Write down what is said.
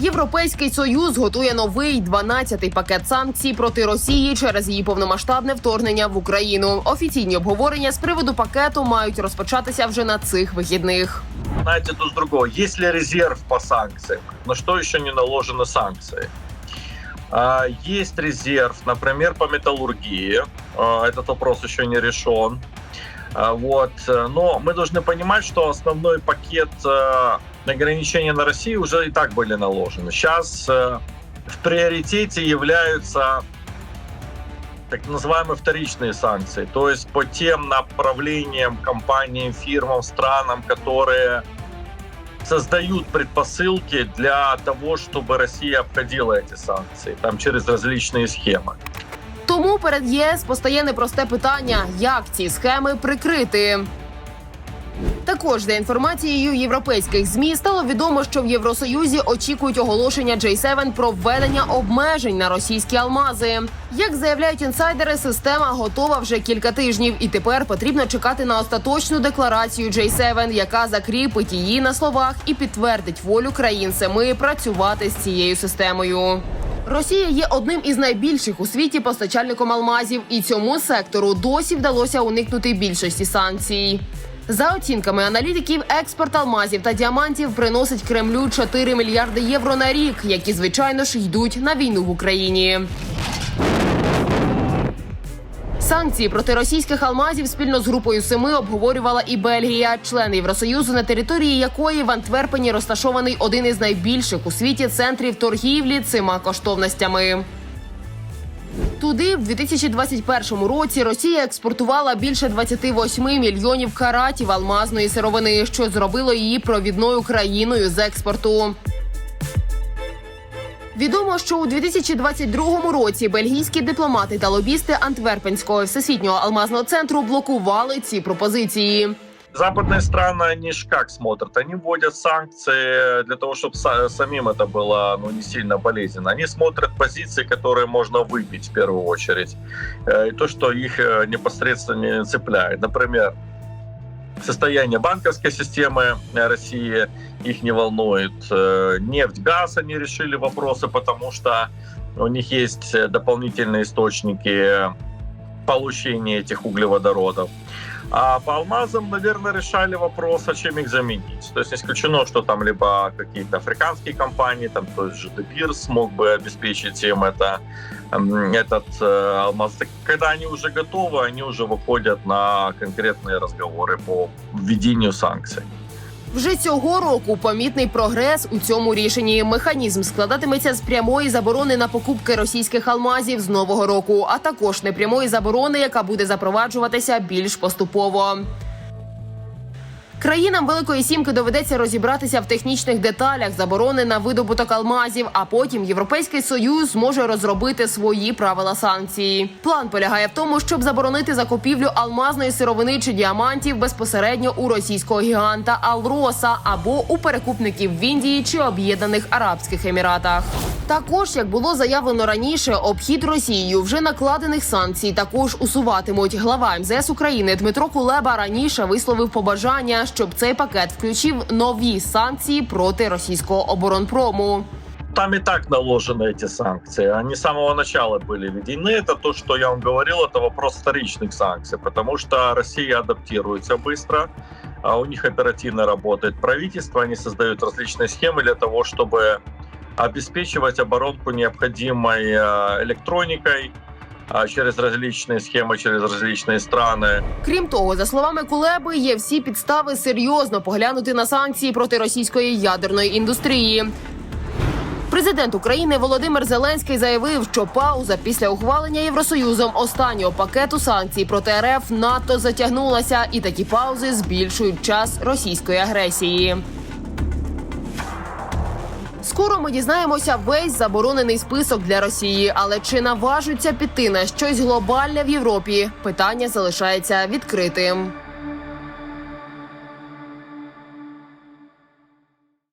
Європейський союз готує новий 12-й пакет санкцій проти Росії через її повномасштабне вторгнення в Україну. Офіційні обговорення з приводу пакету мають розпочатися вже на цих вихідних. Знаете, тут с другого. Есть ли резерв по санкциям? На что еще не наложены санкции? А, Есть резерв, например, по металлургии. А, Этот вопрос еще не решен. А, Вот. э, Но мы должны понимать, что основной пакет э, ограничений на Россию уже и так были наложены. Сейчас э, в приоритете являются так называемые вторичные санкции, то есть по тем направлениям, компаниям, фирмам, странам, которые создают предпосылки для того, чтобы Россия обходила эти санкции, там через различные схемы. Тому перед ЄС постає непросте питання: як ці схеми прикрити. Також за інформацією європейських змі стало відомо, що в Євросоюзі очікують оголошення J7 про введення обмежень на російські алмази. Як заявляють інсайдери, система готова вже кілька тижнів, і тепер потрібно чекати на остаточну декларацію J7, яка закріпить її на словах і підтвердить волю країн семи працювати з цією системою. Росія є одним із найбільших у світі постачальником алмазів, і цьому сектору досі вдалося уникнути більшості санкцій. За оцінками аналітиків, експорт алмазів та діамантів приносить Кремлю 4 мільярди євро на рік, які звичайно ж йдуть на війну в Україні. Санкції проти російських алмазів спільно з групою семи обговорювала і Бельгія, член Євросоюзу, на території якої в Антверпені розташований один із найбільших у світі центрів торгівлі цими коштовностями. Туди в 2021 році Росія експортувала більше 28 мільйонів каратів алмазної сировини, що зробило її провідною країною з експорту. Відомо, що у 2022 році бельгійські дипломати та лобісти Антверпенського всесвітнього алмазного центру блокували ці пропозиції. Западные страны, они ж как смотрят? Они вводят санкции для того, чтобы самим это было ну, не сильно болезненно. Они смотрят позиции, которые можно выбить в первую очередь. Э, И то, что их э, непосредственно не цепляет. Например, состояние банковской системы э, России их не волнует. Нефть, газ они решили вопросы, потому что у них есть дополнительные источники получения этих углеводородов. А по алмазам, наверное, решали вопрос, а чем их заменить. То есть исключено, что там либо какие-то африканские компании, там тот же Дебир смог бы обеспечить им это, этот э, алмаз. Когда они уже готовы, они уже выходят на конкретные разговоры по введению санкций. Вже цього року помітний прогрес у цьому рішенні. Механізм складатиметься з прямої заборони на покупки російських алмазів з нового року, а також непрямої заборони, яка буде запроваджуватися більш поступово. Країнам Великої Сімки доведеться розібратися в технічних деталях заборони на видобуток алмазів, а потім Європейський Союз зможе розробити свої правила санкцій. План полягає в тому, щоб заборонити закупівлю алмазної сировини чи діамантів безпосередньо у російського гіганта Алроса або у перекупників в Індії чи Об'єднаних Арабських Еміратах. Також, як було заявлено раніше, обхід Росією вже накладених санкцій також усуватимуть. Глава МЗС України Дмитро Кулеба раніше висловив побажання, щоб цей пакет включив нові санкції проти російського оборонпрому. Там и так наложены эти санкции. Они с самого начала были введены. Это то, что я вам говорил, это вопрос вторичных санкций, потому что Россия адаптируется быстро, а у них оперативно работает правительство, они создают различные схемы для того, чтобы обеспечивать оборонку необходимой э, электроникой а, через различные схемы, через различные страны. Крім того, за словами Кулеби, є всі підстави серйозно поглянути на санкції проти російської ядерної індустрії. Президент України Володимир Зеленський заявив, що пауза після ухвалення Євросоюзом останнього пакету санкцій проти РФ НАТО затягнулася, і такі паузи збільшують час російської агресії. Скоро ми дізнаємося весь заборонений список для Росії, але чи наважуться піти на щось глобальне в Європі? Питання залишається відкритим.